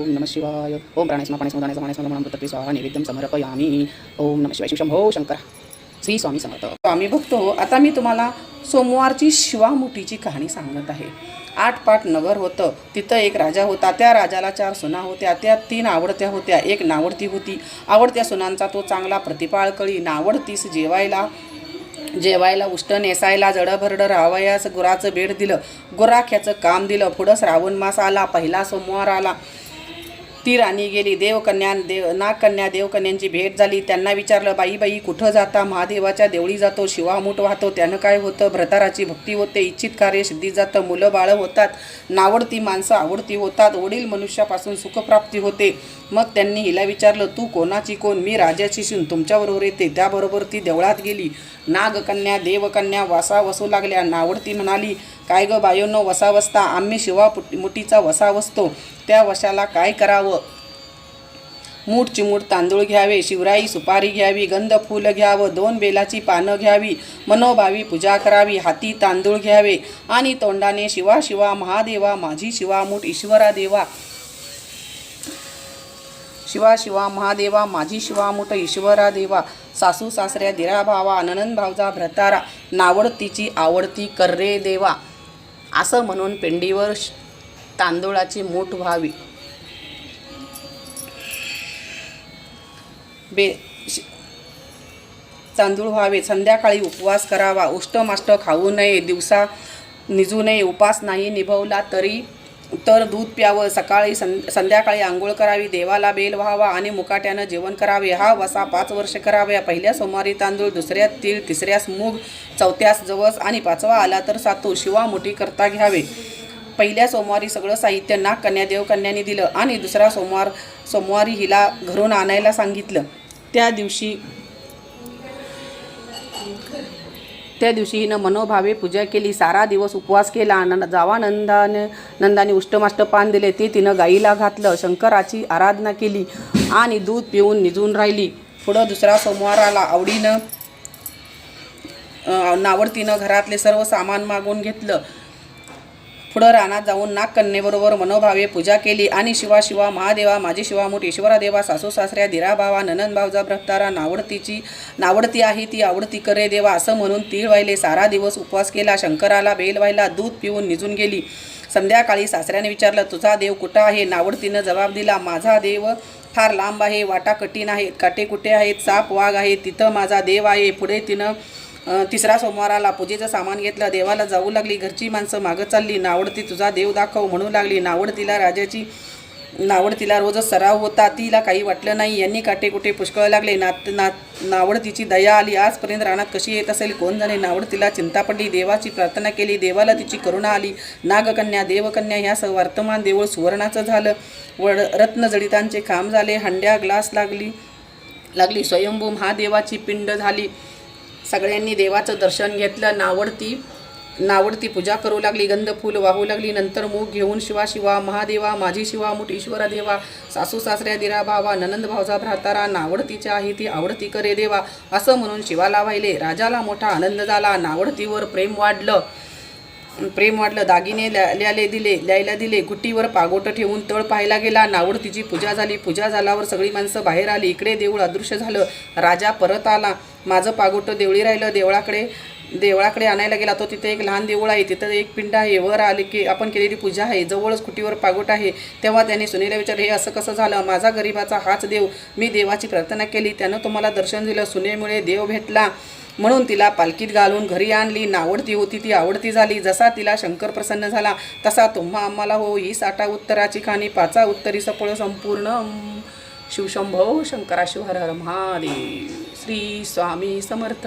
ओम नम शिवाय। ओम प्राणेस्मा प्राणेस्मा दानेस्मा प्राणेस्मा म्हणून स्वाहा नैवेद्यम समर्पयामी। ओम नम शिवाय। शिवशंभो शंकर। श्री स्वामी समर्थ। स्वामी बघतो आता मी तुम्हाला सोमवारची शिवामुठीची कहाणी सांगत आहे. आठ पाट नगर होतं. तिथं एक राजा होता. त्या राजाला चार सुना होत्या. त्या तीन आवडत्या होत्या. एक नावडती होती. आवडत्या सुनांचा तो चांगला प्रतिपाळ कळी. नावडतीस जेवायला जेवायला उष्ट नेसायला जडभरड रावयास गुराचं बेड दिलं. गुराख्याचं काम दिलं. पुढं श्रावण मास आला. पहिला सोमवार आला. ती राणी गेली. देवकन्या देव नागकन्या देवकन्यांची भेट झाली. त्यांना विचारलं बाई बाई कुठं जाता? महादेवाच्या देवळी जातो शिवामूठ वाहतो. त्यानं काय होतं? भ्रताराची भक्ती होते इच्छित कार्य सिद्धी जातं. मुलं बाळं होतात. नावडती माणसं आवडती होतात. वडील मनुष्यापासून सुखप्राप्ती होते. मग त्यांनी हिला विचारलं तू कोणाची कोण? मी राजाची शिन. तुमच्याबरोबर येते. त्याबरोबर ती देवळात गेली. नागकन्या देवकन्या वासा वसू लागल्या. नावडती म्हणाली काय गं बायोनो वसा वसता आम्ही शिवा पुट- मुठीचा वसा वसतो त्या वशाला काय करावं? मूठ चिमूट तांदूळ घ्यावे शिवराई सुपारी घ्यावी गंध फूल घ्यावं दोन बेलाची पानं घ्यावी मनोभावी पूजा करावी हाती तांदूळ घ्यावे. आणि तोंडाने शिवा शिवा महादेवा माझी शिवामूठ ईश्वरा देवा. शिवा शिवा महादेवा माझी शिवामुठ ईश्वरा देवा. सासू सासऱ्या दिरा भावा ननंद भावजा भ्रतारा. नावडतीची आवडती कर्रे देवा. असं म्हणून पेंडीवर श- तांदूळाची मूठ व्हावी. बे तांदूळ व्हावे. संध्याकाळी उपवास करावा. उष्टमाष्ट खाऊ नये. दिवसा निजू नये. उपास नाही निभवला तरी तर दूध प्यावं. सकाळी सं संध्याकाळी आंघोळ करावी देवाला बेल व्हावा आणि मुकाट्यानं जेवण करावे. हा वसा पाच वर्ष कराव्या. पहिल्या सोमवारी तांदूळ दुसऱ्या तीळ तिसऱ्यास मूग चौथ्यास जवस आणि पाचवा आला तर सातू. शिवा मोठी करता घ्यावे. पहिल्या सोमवारी सगळं साहित्य नाग कन्या देवकन्याने दिलं आणि दुसरा सोमवार सोमवारी हिला घरून आणायला सांगितलं. त्या दिवशी त्या दिवशी हिनं मनोभावे पूजा केली सारा दिवस उपवास केला. न जावा नंदाने नंदाने उष्टमाष्ट पान दिले. ते तिनं गाईला घातलं शंकराची आराधना केली आणि दूध पिऊन निजून राहिली. पुढं दुसरा सोमवार आला. आवडीनं नावडतीनं घरातले सर्व सामान मागून घेतलं. पुढं रानात जाऊन नागकन्येबरोबर मनोभावे पूजा केली आणि शिवा शिवा महादेवा माझी शिवामूठ ईश्वरादेवा सासू सासऱ्या धीराभावा ननंदभावजा ननंद भ्रतारा नावडतीची नावडती आहे ती आवडती करे देवा असं म्हणून तीळ वाहिले सारा दिवस उपवास केला शंकराला बेल व्हायला दूध पिऊन निजून गेली. संध्याकाळी सासऱ्याने विचारलं तुझा देव कुठं आहे? नावडतीनं जबाब दिला माझा देव फार लांब आहे वाटा कठीण आहेत काटे कुठे आहेत साप वाघ आहे तिथं माझा देव आहे. पुढे तिनं तिसरा तिसरा सोमवाराला पूजेचं सामान घेतलं. देवाला जाऊ लागली. घरची माणसं मागं चालली. नावडती तुझा देव दाखव म्हणू लागली. नावडतीला राजाची नावडतीला रोजच सराव होता. तिला काही वाटलं नाही. यांनी काटे कुठे पुष्कळ लागले. नात ना नावडतीची दया आली. आजपर्यंत रानात कशी येत असेल? कोण जाणे? नावडतीला चिंता पडली. देवाची प्रार्थना केली. देवाला तिची करुणा आली. नागकन्या देवकन्या ह्या वर्तमान देऊळ सुवर्णाचं झालं. वड रत्नजडितांचे खांब झाले. हंड्या ग्लास लागली लागली. स्वयंभू महादेवाची पिंड झाली. सगळ्यांनी देवाचं दर्शन घेतलं नावडती नावडती पूजा करू लागली गंध फूल वाहू लागली नंतर मूग घेऊन शिवा शिवा महादेवा माझी शिवा मुठ ईश्वरा देवा सासू सासऱ्या दिरा भावा ननंद भावजा भ्रातारा नावडतीच्या आहे ती आवडती करे देवा असं म्हणून शिवाला वाहिले राजाला मोठा आनंद झाला नावडतीवर प्रेम वाढलं. प्रेम वाटलं. दागिने ल्या- ल्याले दिले ल्यायला दिले. गुट्टीवर पागोटं ठेवून तळ पाहायला गेला. नावडतीची पूजा झाली. पूजा झाल्यावर सगळी माणसं बाहेर आली. इकडे देऊळ अदृश्य झालं. राजा परत आला. माझं पागोटं देवळी राहिलं. देवळाकडे देवळाकडे आणायला गेला तो तिथे एक लहान देऊळ आहे तिथं एक पिंड आहे वर आले की आपण केलेली पूजा आहे जवळच कुटीवर पागोट आहे. तेव्हा त्याने सुनीला विचार हे असं कसं झालं? माझा गरिबाचा हाच देव. मी देवाची प्रार्थना केली त्यानं तुम्हाला दर्शन दिलं. सुनेमुळे देव भेटला. म्हणून तिला पालखीत घालून घरी आणली. नावडती होती ती आवडती झाली. जसा तिला शंकर प्रसन्न झाला तसा तुम्हा आम्हाला हो. ही साठा उत्तराची खाणी पाचा उत्तरी सफळ संपूर्ण. शिवशंभो शंकराशिव हर हर महादेव. श्री स्वामी समर्थ.